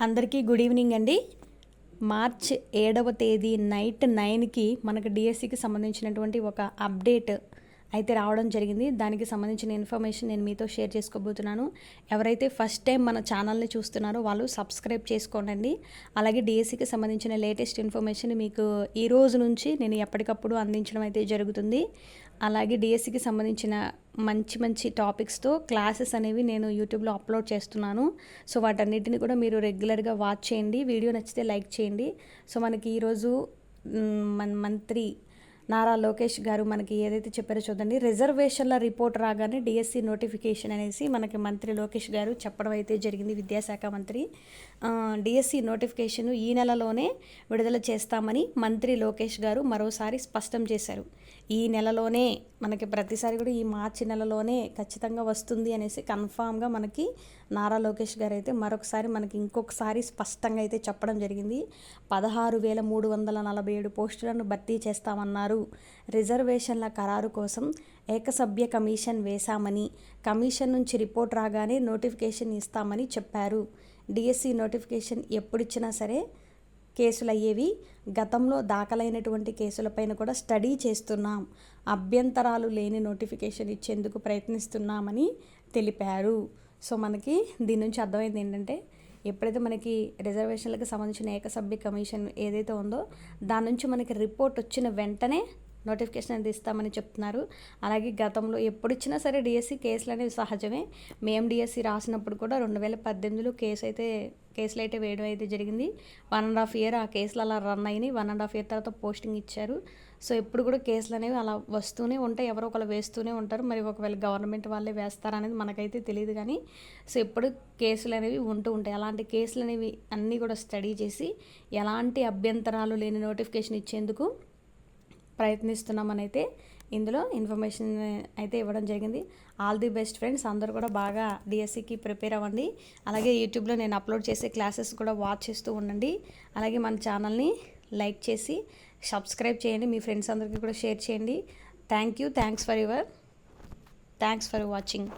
అందరికీ good evening అండి. March ఏడవ తేదీ నైట్ నైన్కి మనకు డిఎస్సికి సంబంధించినటువంటి ఒక అప్డేట్ అయితే రావడం జరిగింది. దానికి సంబంధించిన ఇన్ఫర్మేషన్ నేను మీతో షేర్ చేసుకోబోతున్నాను. ఎవరైతే ఫస్ట్ టైం మన ఛానల్ని చూస్తున్నారో వాళ్ళు సబ్స్క్రైబ్ చేసుకోండి అలాగే డిఎస్సికి సంబంధించిన లేటెస్ట్ ఇన్ఫర్మేషన్ మీకు ఈ రోజు నుంచి నేను ఎప్పటికప్పుడు అందించడం అయితే జరుగుతుంది. అలాగే డిఎస్సికి సంబంధించిన మంచి మంచి టాపిక్స్తో క్లాసెస్ అనేవి నేను యూట్యూబ్లో అప్లోడ్ చేస్తున్నాను. సో వాటన్నిటిని కూడా మీరు రెగ్యులర్గా వాచ్ చేయండి. వీడియో నచ్చితే లైక్ చేయండి. సో మనకి ఈరోజు మన మంత్రి నారా లోకేష్ గారు మనకి ఏదైతే చెప్పారో చూడండి. రిజర్వేషన్ల రిపోర్ట్ రాగానే డిఎస్సి నోటిఫికేషన్ అనేసి మనకి మంత్రి లోకేష్ గారు చెప్పడం అయితే జరిగింది విద్యాశాఖ మంత్రి. డిఎస్సి నోటిఫికేషన్ ఈ నెలలోనే విడుదల చేస్తామని మంత్రి లోకేష్ గారు మరోసారి స్పష్టం చేశారు. ఈ నెలలోనే మనకి ప్రతిసారి కూడా ఈ మార్చి నెలలోనే ఖచ్చితంగా వస్తుంది అనేసి కన్ఫామ్గా మనకి నారా లోకేష్ గారు అయితే మరొకసారి మనకి ఇంకొకసారి స్పష్టంగా అయితే చెప్పడం జరిగింది. పదహారు వేల మూడు వందల నలభై ఏడు పోస్టులను భర్తీ చేస్తామన్నారు. రిజర్వేషన్ల ఖరారు కోసం ఏకసభ్య కమిషన్ వేశామని కమిషన్ నుంచి రిపోర్ట్ రాగానే నోటిఫికేషన్ ఇస్తామని చెప్పారు. డిఎస్సి నోటిఫికేషన్ ఎప్పుడిచ్చినా సరే కేసులు అయ్యేవి గతంలో దాఖలైనటువంటి కేసులపైన కూడా స్టడీ చేస్తున్నాం. అభ్యంతరాలు లేని నోటిఫికేషన్ ఇచ్చేందుకు ప్రయత్నిస్తున్నామని తెలిపారు. సో మనకి దీని నుంచి అర్థమైంది ఏంటంటే ఎప్పుడైతే మనకి రిజర్వేషన్లకు సంబంధించిన ఏకసభ్య కమిషన్ ఏదైతే ఉందో దాని నుంచి మనకి రిపోర్ట్ వచ్చిన వెంటనే నోటిఫికేషన్ అనేది ఇస్తామని చెప్తున్నారు. అలాగే గతంలో ఎప్పుడిచ్చినా సరే డిఎస్సి కేసులు అనేవి సహజమే. మేము డిఎస్సి రాసినప్పుడు కూడా రెండు వేల పద్దెనిమిదిలో కేసు అయితే కేసులు అయితే వేయడం అయితే జరిగింది. వన్ అండ్ హాఫ్ ఇయర్ ఆ కేసులు అలా రన్ అయినాయి. వన్ అండ్ హాఫ్ ఇయర్ తర్వాత పోస్టింగ్ ఇచ్చారు. సో ఎప్పుడు కూడా కేసులు అనేవి అలా వస్తూనే ఉంటాయి. ఎవరో ఒకరు వేస్తూనే ఉంటారు. మరి ఒకవేళ గవర్నమెంట్ వాళ్ళే వేస్తారనేది మనకైతే తెలియదు కానీ సో ఎప్పుడు కేసులు అనేవి ఉంటూ ఉంటాయి. అలాంటి కేసులు అనేవి అన్నీ కూడా స్టడీ చేసి ఎలాంటి అభ్యంతరాలు లేని నోటిఫికేషన్ ఇచ్చేందుకు ప్రయత్నిస్తున్నామని అయితే ఇందులో ఇన్ఫర్మేషన్ అయితే ఇవ్వడం జరిగింది. ఆల్ ది బెస్ట్ ఫ్రెండ్స్ అందరూ కూడా బాగా డిఎస్సికి ప్రిపేర్ అవ్వండి. అలాగే యూట్యూబ్లో నేను అప్లోడ్ చేసే క్లాసెస్ కూడా వాచ్ చేస్తూ ఉండండి. అలాగే మన ఛానల్ని లైక్ చేసి సబ్స్క్రైబ్ చేయండి. మీ ఫ్రెండ్స్ అందరికీ కూడా షేర్ చేయండి. Thank you. Thanks for your thanks for watching.